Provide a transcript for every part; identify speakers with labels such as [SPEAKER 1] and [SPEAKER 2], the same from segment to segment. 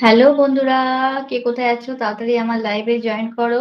[SPEAKER 1] Hello বন্ধুরা, কে কোথায় আছো? তাড়াতাড়ি আমার লাইভে জয়েন করো।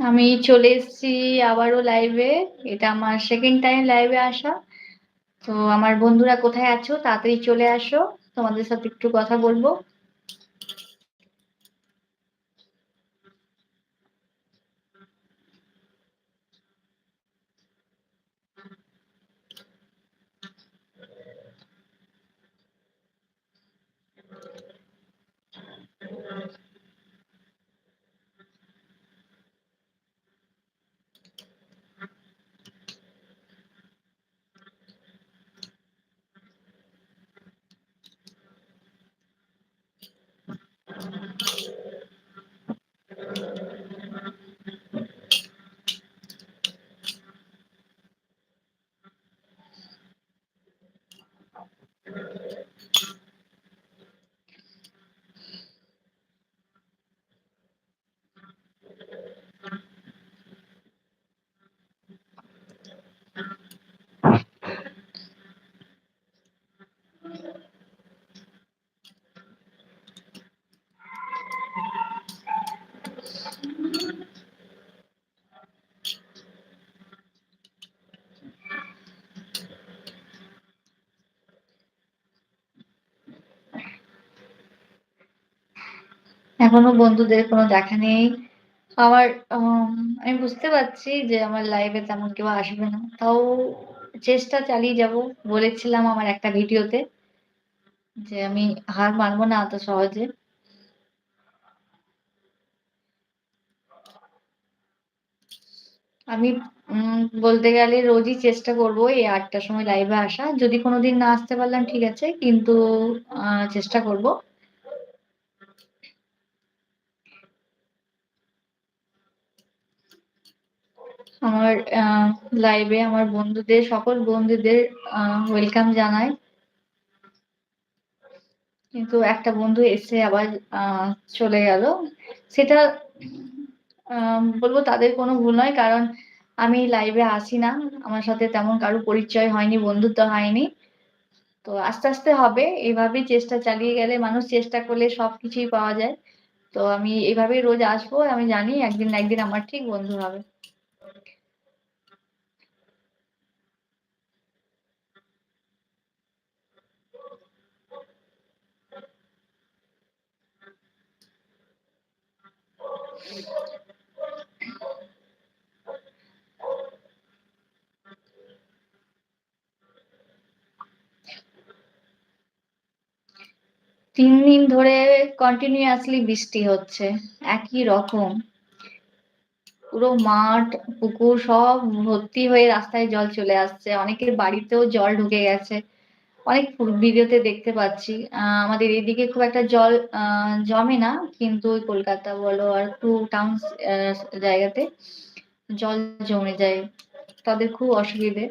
[SPEAKER 1] আমি চলে এসেছি আবারও লাইভে। এটা আমার সেকেন্ড টাইম লাইভে আসা। তো আমার বন্ধুরা কোথায় আছো? তাড়াতাড়ি চলে আসো। তোমাদের সাথে একটু কথা বলব। এখনও বন্ধুদের কোনো দেখা নেই। আমার আম বুঝতে পারছি যে আমার লাইভে তেমন কেউ আসবে না। তাও চেষ্টা চালিয়ে যাব। বলেছিলাম আমার একটা ভিডিওতে যে আমি হার মানবো না এত সহজে। আমি বলতে গেলে রোজই চেষ্টা করব এই ৮ টার সময় লাইভে আসা। যদি কোনোদিন না আসতে পারলাম, ঠিক আছে। কিন্তু চেষ্টা করব। আমার লাইভে আমার বন্ধুদের সকল বন্ধুদের ওয়েলকাম জানাই। কিন্তু একটা বন্ধু এসে আবার চলে গেল। সেটা বলব তাদের কোনো ভুল নয়। কারণ আমি লাইভে আসি না। আমার সাথে তেমন কারও পরিচয় হয়নি, বন্ধুত্ব হয়নি। তো আস্তে, আস্তে হবে। এভাবেই চেষ্টা চালিয়ে গেলে মানুষ চেষ্টা করলে সবকিছুই পাওয়া যায়। তো আমি এইভাবেই রোজ আসব। আমি জানি একদিন না একদিন আমার ঠিক বন্ধু হবে। ৩ দিন ধরে কন্টিনিউয়াসলি বৃষ্টি হচ্ছে। একই রকম। পুরো মাঠ, পুকুর সব ভর্তি হয়ে রাস্তায় জল চলে আসছে। অনেকের বাড়িতেও জল ঢুকে গেছে। অনেক ভিডিওতে দেখতে পাচ্ছি। আমাদের এদিকে খুব একটা জল জমে না। কিন্তু কলকাতা বলো আর টু টাউনস আহ, জায়গাতে জল জমে যায়। তাদের খুব অসুবিধে।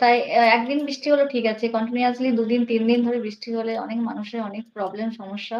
[SPEAKER 1] তাই একদিন বৃষ্টি হলো ঠিক আছে। কন্টিনিউয়াসলি ২ দিন ৩ দিন ধরে বৃষ্টি হলে অনেক মানুষের অনেক প্রবলেম সমস্যা।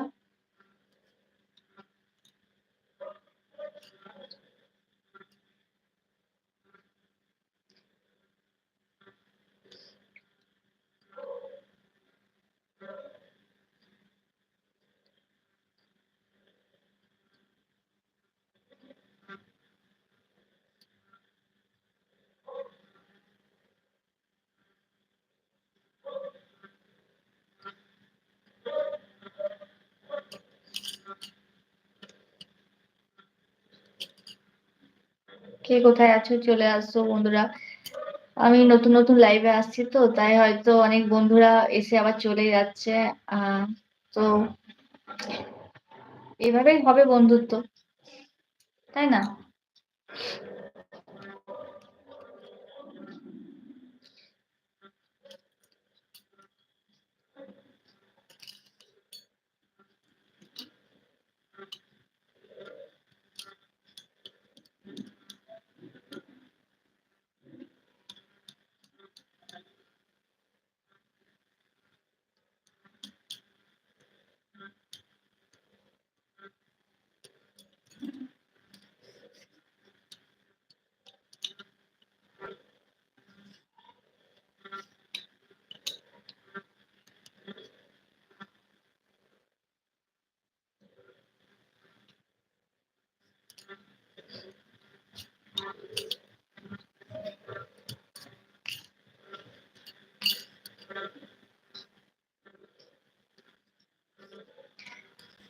[SPEAKER 1] কে কোথায় আছো চলে আসছো বন্ধুরা। আমি নতুন, নতুন লাইভে আসছি তো তাই হয়তো অনেক বন্ধুরা এসে আবার চলে যাচ্ছে। তো এভাবেই হবে বন্ধুত্ব। তাই না?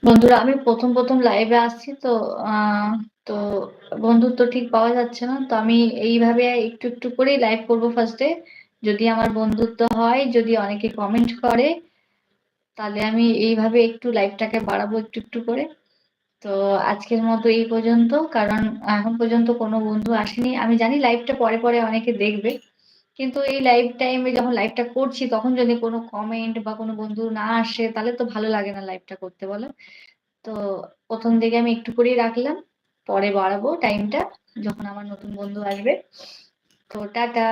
[SPEAKER 1] বন্ধুরা, আমি প্রথম প্রথম লাইভে আসছি তো তো বন্ধুত্ব ঠিক পাওয়া যাচ্ছে না। তো আমি এইভাবে একটু একটু করেই লাইভ করব ফার্স্টে যদি আমার বন্ধুত্ব হয়, যদি অনেকে কমেন্ট করে, তাহলে আমি এইভাবে একটু লাইভটাকে বাড়াবো একটু একটু করে। তো আজকের মতো এই পর্যন্ত। কারণ এখন পর্যন্ত কোনো বন্ধু আসেনি। আমি জানি লাইভটা পরে পরে অনেকে দেখবে। কিন্তু এই লাইভ টাইমে যখন লাইভটা করছি, তখন যদি কোনো কমেন্ট বা কোনো বন্ধু না আসে, তাহলে তো ভালো লাগে না লাইভটা করতে বলো। তো প্রথম দিকে আমি একটু করেই রাখলাম, পরে বাড়াবো টাইমটা যখন আমার নতুন বন্ধু আসবে। তো টাটা।